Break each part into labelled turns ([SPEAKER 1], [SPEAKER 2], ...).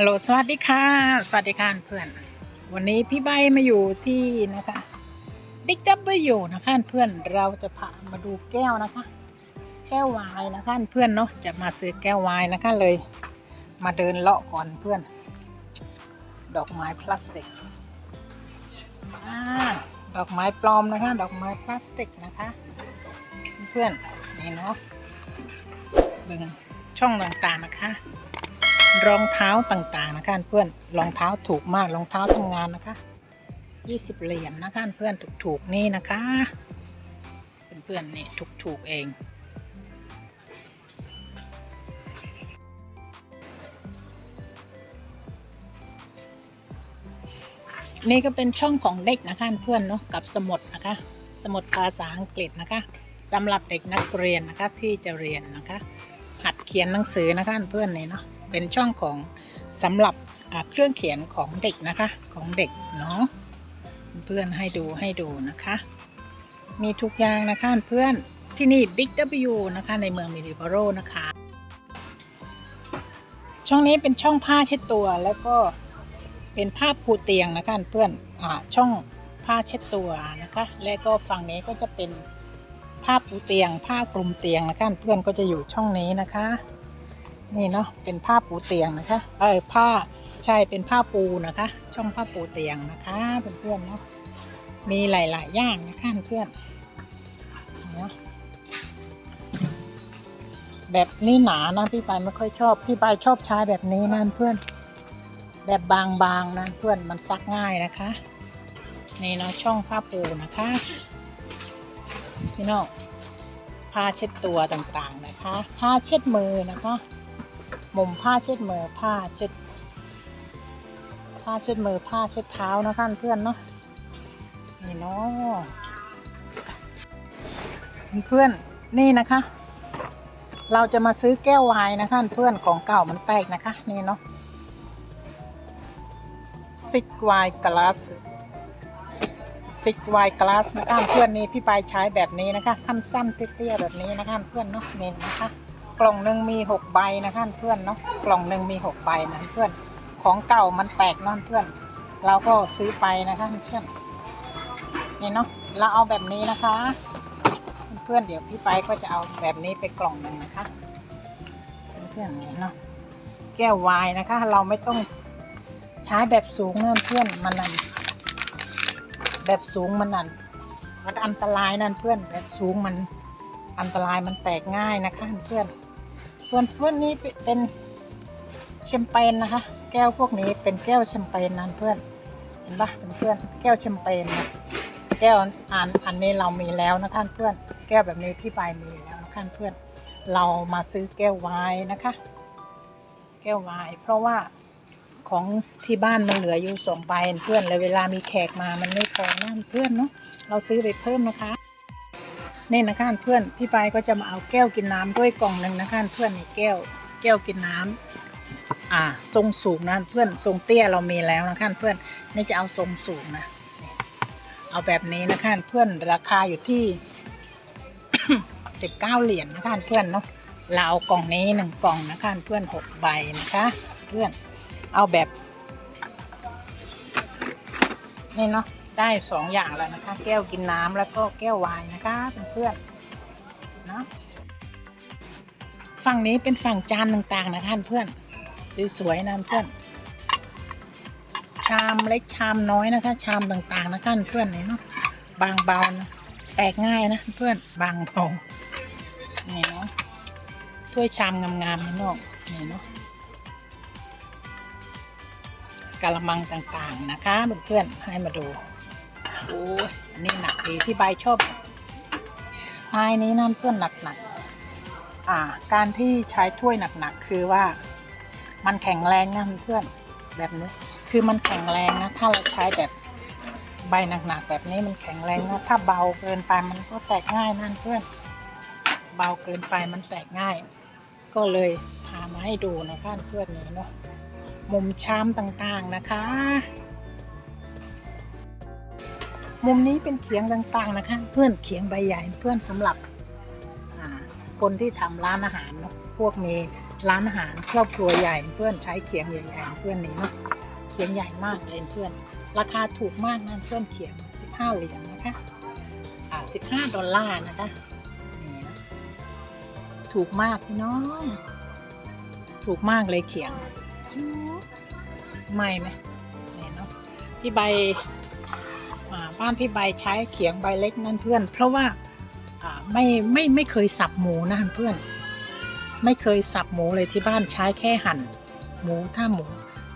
[SPEAKER 1] ฮัลโหลสวัสดีค่ะ สวัสดีค่ะเพื่อน วันนี้พี่ใบมาอยู่ที่นะคะบิ๊กดับเบิลยูนะคะเพื่อนเราจะพามาดูแก้วนะคะ แก้ววายนะคะเพื่อนเนาะจะมาซื้อแก้ววายนะคะเลย มาเดินเลาะก่อนเพื่อน ดอกไม้พลาสติกอดอกไม้ปลอมนะคะ ดอกไม้พลาสติกนะคะ เพื่อนนี่เนาะเบิ่งช่องต่างๆนะคะ รองเท้าต่างๆนะคะเพื่อนรองเท้าถูกมากรองเท้าทำงานนะคะ 20 เหรียญนะคะเพื่อนถูกๆนี่นะคะเพื่อนๆนี่ถูกๆเองนี่ก็เป็นช่องของเด็กนะคะเพื่อนเนาะกับสมุดนะคะ สมุดภาษาอังกฤษนะคะสำหรับเด็กนักเรียนนะคะที่จะเรียนนะคะ หัดเขียนหนังสือนะคะเพื่อนนี่เนาะ เป็นช่องของสำหรับเครื่องเขียนของเด็กนะคะของเด็กเนาะเพื่อนให้ดูให้ดูนะคะ มีทุกอย่างนะคะเพื่อนที่นี่ Big W นะคะในเมืองมิริบโรนะคะ ช่องนี้เป็นช่องผ้าเช็ดตัวแล้วก็เป็นผ้าปูเตียงนะคะเพื่อนอช่องผ้าเช็ดตัวนะคะ และก็ฝั่งนี้ก็จะเป็นผ้าปูเตียง ผ้ากลุ่มเตียงนะคะเพื่อนก็จะอยู่ช่องนี้นะคะ นี่เนาะเป็นผ้าปูเตียงนะคะเออผ้าใช่เป็นผ้าปูนะคะ ช่องผ้าปูเตียงนะคะเพื่อนๆเนาะมีหลายๆอย่างนะคะเพื่อนเนาะแบบนี้หนานะพี่ปายไม่ค่อยชอบ พี่ปายชอบใช้แบบนี้นะเพื่อน แบบบางๆนะเพื่อนมันซักง่ายนะคะนี่เนาะช่องผ้าปูนะคะพี่น้องผ้าเช็ดตัวต่างๆนะคะ ผ้าเช็ดมือนะคะ มุมผ้าเช็ดมือผ้าเช็ด ผ้าเช็ดมือผ้าเช็ดเท้านะคะเพื่อนเนาะนี่เนาะเพื่อนนี่นะคะ เราจะมาซื้อแก้ววายนะคะเพื่อนของเก่ามันแตกนะคะนี่เนาะ six wine glass six wine glass นะคะเพื่อนนี่พี่ปายใช้แบบนี้นะคะ สั้นๆเตี้ยๆแบบนี้นะคะเพื่อนเนาะนี่นะคะ กล่องหนึ่งมีหกใบนะคะเพื่อนเนาะกล่องหนึ่งมีหกใบนะเพื่อน ของเก่ามันแตกนั่นเพื่อน เราก็ซื้อไปนะคะเพื่อนนี่เนาะเราเอาแบบนี้นะคะ เพื่อนเดี๋ยวพี่ไปก็จะเอาแบบนี้ไปกล่องหนึ่งนะคะเพื่อนนี่เนาะแก้ววายนะคะ เราไม่ต้องใช้แบบสูงนั่นเพื่อนมันนั่นแบบสูงมันนั่นมันอันตรายนั่นเพื่อนแบบสูงมันอันตรายมันแตกง่ายนะคะเพื่อน ส่วนเพื่อนนี้เป็นแชมเปญนะคะ แก้วพวกนี้เป็นแก้วแชมเปญนั่นเพื่อนเห็นปะเพื่อนแก้วแชมเปญนะแก้วอันอันนี้เรามีแล้วนะคะเพื่อน แก้วแบบนี้พี่ปายมีแล้วนะคะเพื่อน เรามาซื้อแก้วไวน์นะคะ แก้วไวน์เพราะว่าของที่บ้านมันเหลืออยู่สองใบเพื่อนเลยเวลามีแขกมามันไม่พอนั่นเพื่อนเนาะเราซื้อไปเพิ่มนะคะ นี่นะคะเพื่อนพี่ปายก็จะมาเอาแก้วกินน้ำด้วยกล่องหนึ่งนะคะเพื่อนในแก้ว แก้วกินน้ำอ่า ทรงสูงนะเพื่อนทรงเตี้ยเรามีแล้วนะคะเพื่อนนี่จะเอาทรงสูงนะเอาแบบนี้นะคะเพื่อนราคาอยู่ที่สิบเก้าเหรียญนะคะเพื่อนเนาะเราเอากล่องนี้หนึ่งกล่องนะคะเพื่อนหกใบนะคะเพื่อนเอาแบบนี่เนาะ ได้สองอย่างแล้วนะคะ แก้วกินน้ำแล้วก็แก้ววน์นะคะเพื่อนๆนะฝั่งนี้เป็นฝั่งจานต่างๆ นะคะเพื่อนสวยๆนะเพื่อน ชามเล็กชามน้อยนะคะ ชามต่างๆนะคะเพื่อนนี่เนาะบางเบานะแตกง่ายนะเพื่อนบางเบานี่เนาะถ้วยชามงามๆนี่เนาะนี่เนาะกะละมังต่างๆนะคะเพื่อนๆให้มาดู โอ้ยนี่หนักดีพี่ใบชอบสไตล์นี้นะเพื่อนหนักๆ อ่า การที่ใช้ถ้วยหนักๆ คือว่า มันแข็งแรงนะเพื่อนแบบนี้ คือมันแข็งแรงนะ ถ้าเราใช้แบบใบหนักๆ แบบนี้มันแข็งแรงนะ ถ้าเบาเกินไปมันก็แตกง่ายนั่นเพื่อน เบาเกินไปมันแตกง่าย ก็เลยพามาให้ดูนะคะเพื่อนนี้เนาะมุมชามต่างๆนะคะ มุมนี้เป็นเขียงต่างๆนะคะ เพื่อนเขียงใบใหญ่เพื่อนสำหรับคนที่ทำร้านอาหารเนาะพวกมีร้านอาหารครอบครัวใหญ่เพื่อนใช้เขียงใหญ่ๆเพื่อนนี่เนาะเขียงใหญ่มากเลยเพื่อน ราคาถูกมากนะเพื่อนเขียง 15 เหรียญนะคะอ่า15 ดอลลาร์นะคะนี่นะถูกมากพี่น้องถูกมากเลยเขียงไม่ไหมนี่เนาะพี่ใบ บ้านพี่ใบใช้เขียงใบเล็กนั่นเพื่อน เพราะว่าไม่ไม่ไม่เคยสับหมูนะเพื่อน ไม่เคยสับหมูเลยที่บ้านใช้แค่หั่น หมูถ้าหมู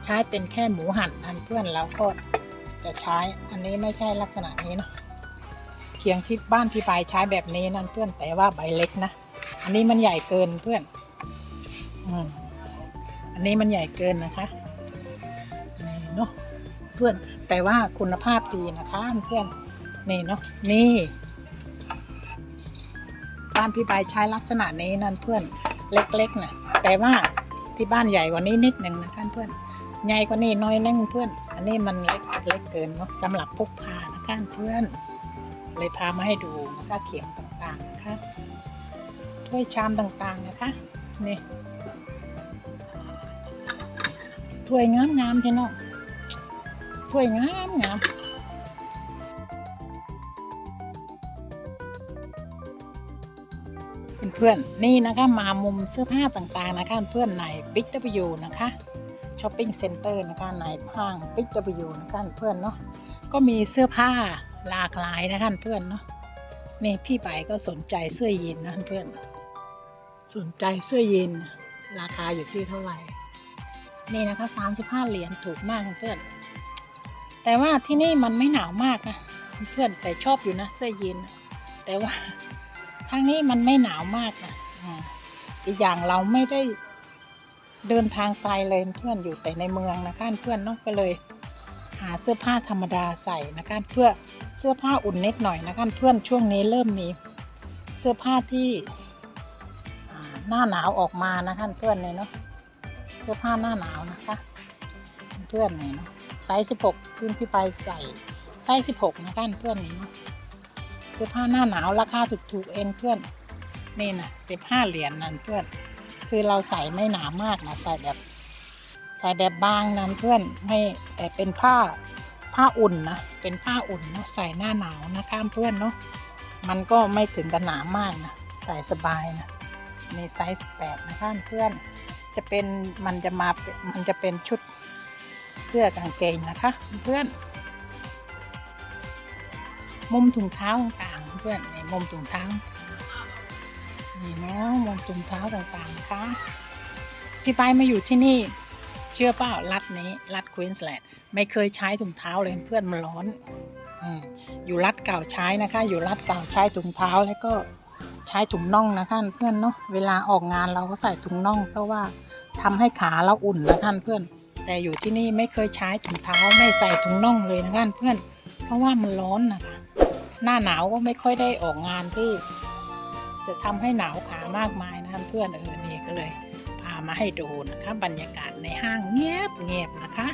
[SPEAKER 1] ใช้เป็นแค่หมูหั่นนั่นเพื่อนแล้วก็จะใช้อันนี้ไม่ใช่ลักษณะนี้เนาะเขียงที่บ้านพี่ปายใช้แบบนี้นั่นเพื่อนแต่ว่าใบเล็กนะอันนี้มันใหญ่เกินเพื่อนอืมอันนี้มันใหญ่เกินนะคะนี่เนาะเพื่อน แต่ว่าคุณภาพดีนะคะเพื่อนนี่เนาะนี่ บ้านพี่ปายใช้ลักษณะนี้นั่นเพื่อนเล็กๆนะแต่ว่าที่บ้านใหญ่กว่านี้นิดหนึ่งนะคะเพื่อนใหญ่กว่านี้น้อยนึงเพื่อน อันนี้มันเล็กเล็กเกินเนาะสำหรับพกพานะคะเพื่อน เลยพามาให้ดูนะคะเขียงต่างๆนะคะถ้วยชามต่างๆนะคะนี่ถ้วยงามงามๆพี่น้อง ถ้วยงามงามเพื่อนๆนี่นะคะมามุมเสื้อผ้าต่างๆนะคะเพื่อนใน Big W นะคะช้อปปิ้งเซ็นเตอร์นะคะในห้าง Big W นะคะเพื่อนเนาะก็มีเสื้อผ้าหลากหลายนะคะเพื่อนเนาะนี่พี่ไปก็สนใจเสื้อยีนนะเพื่อน สนใจเสื้อยีนราคาอยู่ที่เท่าไหร่ นี่นะคะ 35 เหรียญถูกมากเพื่อน แต่ว่าที่นี่มันไม่หนาวมากนะเพื่อนแต่ชอบอยู่นะเสื้อยีนแต่ว่าทางนี้มันไม่หนาวมากนะอีกอย่างเราไม่ได้เดินทางไกลเลยเพื่อนอยู่แต่ในเมืองนะคะเพื่อนเนาะก็เลย หาเสื้อผ้าธรรมดาใส่นะคะเพื่อเสื้อผ้าอุ่นนิดหน่อยนะคะเพื่อนช่วงนี้เริ่มมีเสื้อผ้าที่หน้าหนาวออกมานะคะเพื่อนเลยเนาะเสื้อผ้าหน้าหนาวนะคะ เพื่อนนี่เนาะ ส์สิบหกขึ้นพี่ไปใส่ไซส์สิบหกนะคะเพื่อนนี่เนาะเสื้อผ้าหน้าหนาวราคาถูกๆเองเพื่อนนี่นะสิบห้าเหรียญนั่นเพื่อน คือเราใส่ไม่หนามากนะใส่แบบใส่แบบบางนั้นเพื่อนไม่แต่เป็นผ้าผ้าอุ่นนะเป็นผ้าอุ่นเนาะใส่หน้าหนาวนะคะเพื่อนเนาะมันก็ไม่ถึงกับหนามากนะใส่สบายนะในไซส์แปดนะคะเพื่อน จะเป็นมันจะมาเป็นมันจะเป็นชุด เสื้อกางเกงนะคะ เพื่อน มุมถุงเท้าต่างๆเพื่อนในมุมถุงเท้านี่เนาะมุมถุงเท้าต่างๆนะคะพี่ไปมาอยู่ที่นี่ เชื่อเปล่ารัฐนี้รัฐควีนส์แลนด์ไม่เคยใช้ถุงเท้าเลยเพื่อนมันร้อนอยู่รัฐเก่าใช้นะคะ อยู่รัฐเก่าใช้ถุงเท้าแล้วก็ใช้ถุงน่องนะคะเพื่อนเนาะเวลาออกงานเราก็ใส่ถุงน่อง เพราะว่าทำให้ขาเราอุ่นนะคะเพื่อน แต่อยู่ที่นี่ไม่เคยใช้ถุงเท้าไม่ใส่ถุงน่องเลยนะคะเพื่อน เพราะว่ามันร้อนนะคะ หน้าหนาวก็ไม่ค่อยได้ออกงานที่ จะทำให้หนาวขามากมายนะคะเพื่อนเออนี่ก็เลย พามาให้ดูนะคะ บรรยากาศในห้างเงียบเงียบนะคะ